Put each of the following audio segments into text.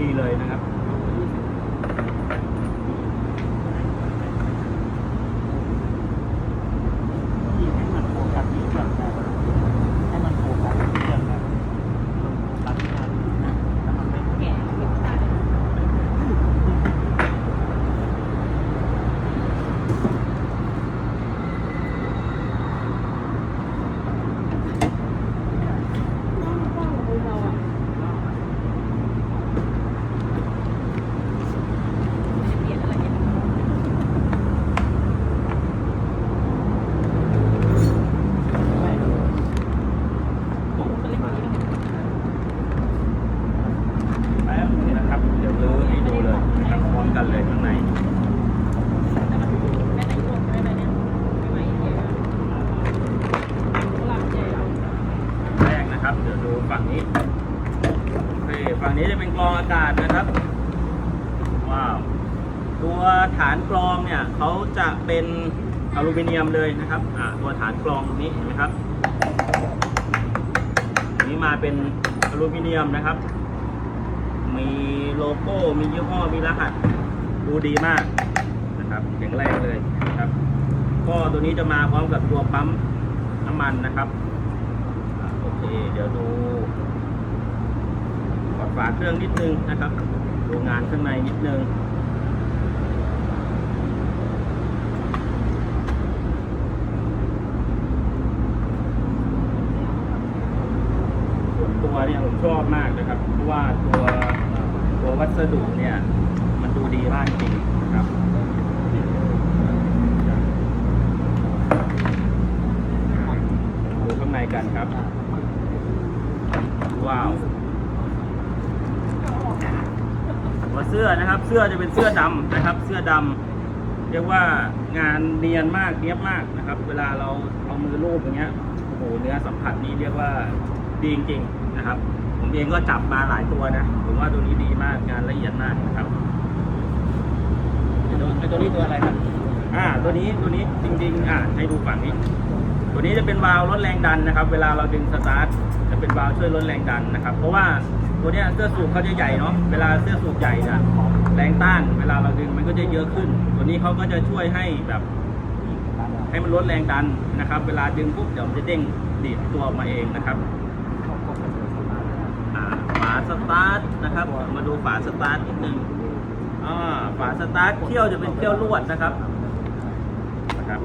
ดีเลยนะครับ ที่ให้มันโฟกัสที่เครื่องได้ให้มันโฟกัสที่เครื่องได้ตัดงานนะถ้ามันไม่ แก่ไม่ตาย แล้วนี่นะครับ เดี๋ยวรื้อให้ดูเลยนะครับพร้อมกันเลยข้างใน แรก นะครับ เดี๋ยวดูฝั่งนี้โอเคฝั่งนี้จะเป็นกรองอากาศนะครับ ว้าว ตัวฐานกรองเนี่ยเขาจะเป็นอลูมิเนียมเลยนะครับอ่าตัวฐานกรองตรงนี้เห็นไหมครับอันนี้มาเป็นอลูมิเนียมนะครับ มีโลโก้ มียี่ห้อ มีรหัส ดูดีมากนะครับแข็งแรงเลยนะครับ ก็ตัวนี้จะมาพร้อมกับตัวปั๊มน้ำมันนะครับ เคเดี๋ยวดูกดฝาเครื่องนิดนึงนะครับ ดูงานข้างในนิดนึงส่วนตัวเนี่ยผมชอบมากนะครับ เพราะว่าตัวตัววัสดุเนี่ย มันดูดีมากจริงนะครับ ดูข้างในกันครับ ว้าวตัวเสื้อนะครับเสื้อจะเป็นเสื้อดำนะครับ เสื้อดำเรียกว่างานเนียนมากเนียบมากนะครับ เวลาเราเอามือลูบอย่างเงี้ยโอ้โหเนื้อสัมผัสนี้เรียกว่าดีจริงๆนะครับ ผมเองก็จับมาหลายตัวนะผมว่าตัวนี้ดีมากงานละเอียดมากนะครับไอ้ตัวไอ้ตัวนี้ตัวอะไรครับอ่าตัวนี้ตัวนี้จริง ๆ อ่าให้ดูฝั่งนี้ ตัวนี้จะเป็นวาล์วลดแรงดันนะครับ เวลาเราดึงสตาร์ทจะเป็นวาล์วช่วยลดแรงดันนะครับ เพราะว่าตัวเนี้ยเสื้อสูบเขาจะใหญ่เนาะเวลาเสื้อสูบใหญ่เนี่ยแรง ต้านเวลาเราดึงมันก็จะเยอะขึ้น ตัวนี้เขาก็จะช่วยให้แบบให้มันลดแรงดันนะครับ เวลาดึงปุ๊บเดี๋ยวมันจะเด้งดีดตัวออกมาเองนะครับฝาสตาร์ทนะครับ มาดูฝาสตาร์ทนิดนึงอ่าฝาสตาร์ทเขี้ยวจะเป็นเขี้ยวลวดนะครับนะครับ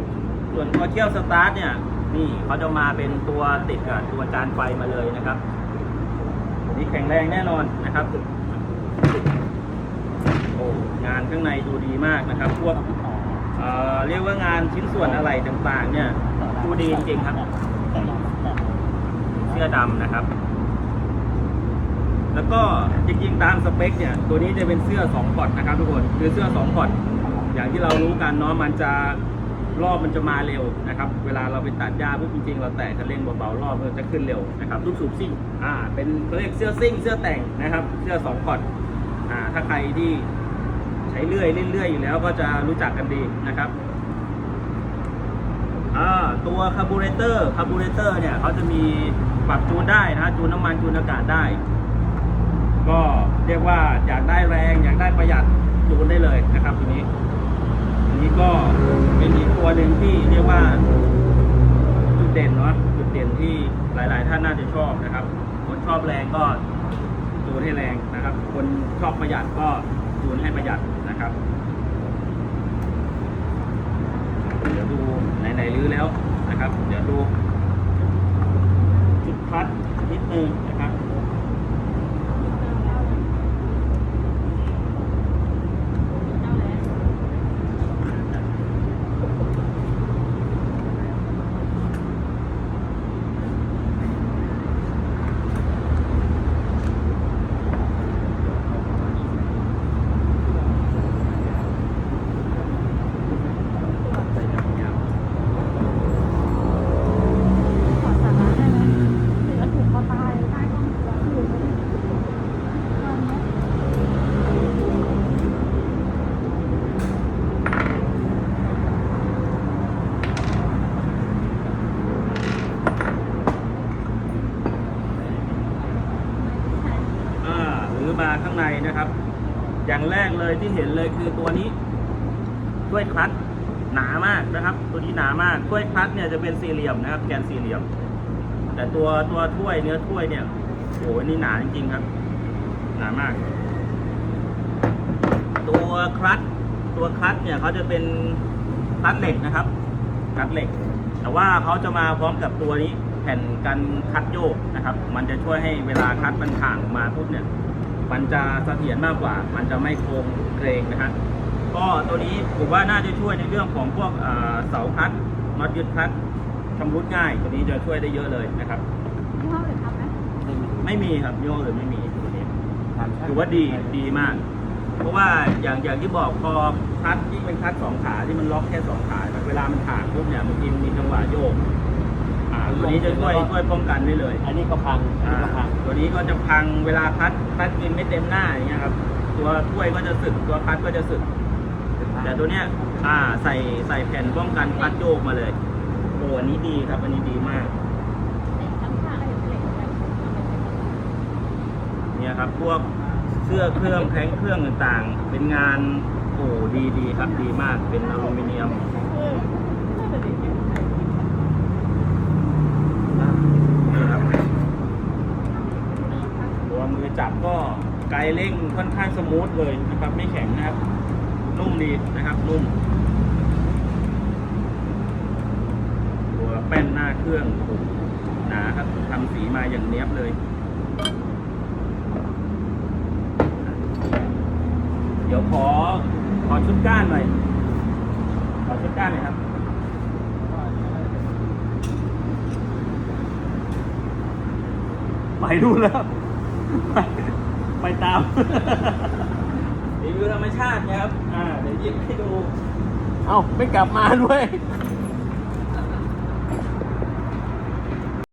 ส่วนตัวเที่ยวสตาร์ทเนี่ยนี่เขาจะมาเป็นตัวติดกับตัวจานไฟมาเลยนะครับนี่แข็งแรงแน่นอนนะครับ งานข้างในดูดีมากนะครับ พวกเอ่อเรียกว่างานชิ้นส่วนอะไรต่างๆ เนี่ยดูดีจริงๆครับเสื้อดำนะครับ แล้วก็จริงๆตามสเปคเนี่ย ตัวนี้จะเป็นเสื้อ2พอร์ตนะครับ ทุกคนคือเสื้อ2พอร์ตอย่างที่เรารู้กันเนาะมันจะรอบมันจะมาเร็วนะครับ เวลาเราไปตัดหญ้าปุ๊บจริงๆเราแตะคันเร่งเบาๆรอบมันจะขึ้นเร็วนะครับลูกสูบซิ่งอ่าเป็นเขาเรียกเสื้อซิ่งเสื้อแต่งนะครับ เสื้อ2พอร์ตอ่าถ้าใครที่ ช้เลื่อยเล่นเลื่อยอยู่แล้วก็จะรู้จักกันดีนะครับตัวคาร์บูเรเตอร์คาร์บูเรเตอร์เนี่ยเขาจะมีปรับจูนได้นะจูนน้ำมันจูนอากาศได้ ก็เรียกว่าอยากได้แรง อยากได้ประหยัดจูนได้เลยนะครับตัวนี้อันนี้ก็เป็นอีกตัวหนึ่งที่เรียกว่าจุดเด่นเนาะจุดเด่นที่หลาย ๆ ท่านน่าจะชอบนะครับ คนชอบแรงก็จูนให้แรงนะครับ คนชอบประหยัดก็ จูนให้ประหยัดนะครับ เดี๋ยวดูไหนๆรื้อแล้วนะครับ เดี๋ยวดูจุดพัดนิดนึงนะครับ แล้วถูกคอตายได้ก็ อ มาข้างในนะครับ อย่างแรกเลยที่เห็นเลยคือตัวนี้ถ้วยคลัตช์หนามากนะครับ ตัวนี้หนามากถ้วยคลัตช์เนี่ยจะเป็นสี่เหลี่ยมนะครับ แกนสี่เหลี่ยม แต่ตัวตัวถ้วยเนื้อถ้วยเนี่ยโอ้โหนี่หนาจริงๆครับ หนามาก ตัวคลัตช์ตัวคลัตช์เนี่ยเขาจะเป็นคลัตเหล็กนะครับคลัตเหล็ก แต่ว่าเขาจะมาพร้อมกับตัวนี้แผ่นกันคัดโยกนะครับ มันจะช่วยให้เวลาคัดมันถ่างมาปุ๊บเนี่ย มันจะเสถียรมากกว่า มันจะไม่โครงเกรงนะฮะก็ตัวนี้ผมว่าน่าจะช่วยในเรื่องของพวกอ่าเสาคัดน็อตยึดคัดชำรุดง่าย ตัวนี้จะช่วยได้เยอะเลยนะครับยี่ห้ออื่นทำไหมไม่มีครับยี่ห้ออื่นไม่มีตัวนี้ถามช่งถือว่าดีดีมาก เพราะว่าอย่างอย่างที่บอกพอคัดที่เป็นคัดสองขาที่มันล็อกแค่สองขาเวลามันถ่างปุ๊บเนี่ยบางทีมันมีจังหวะโยก อ่าตัวนี้จะช่วยช่วยป้องกันได้เลยอันนี้ก็พังอันอ่านี้ก็พังตัวนี้ก็จะพังเวลาคัดคัดกินไม่เต็มหน้าอย่างเงี้ยครับ ตัวถ้วยก็จะสึกตัวคัดก็จะสึก แต่ตัวเนี้ยอ่าใส่ใส่แผ่นป้องกันคัดโยกมาเลยโอ้อันนี้ดีครับอันนี้ดีมากไอ้ทั้งข้างไอ้เหล็กอะไรทำไมเป็นแบบนั้นเนี่ยครับพวกเสื้อเครื่องแข้งเครื่องต่างๆ เป็นงานโอ้ดีดีครับดีมากเป็นอลูมิเนียมน่าจะดีเนี่ย นี่ครับตัวมือ จับก็ไกลเร่งค่อนข้างสมูทเลยนะครับ ไม่แข็งนะครับ นุ่มดีนะครับนุ่มตัวแป้นหน้าเครื่องหนาครับทำสีมาอย่างเนี้ยบเลย เดี๋ยวขอขอชุดก้านหน่อยขอชุดก้านหน่อยครับไปดูแล้ว ไปไปตามรีวิวธรรมชาตินะครับ อ่า เดี๋ยวยิ้มให้ดู เอ้า ไม่กลับมาด้วย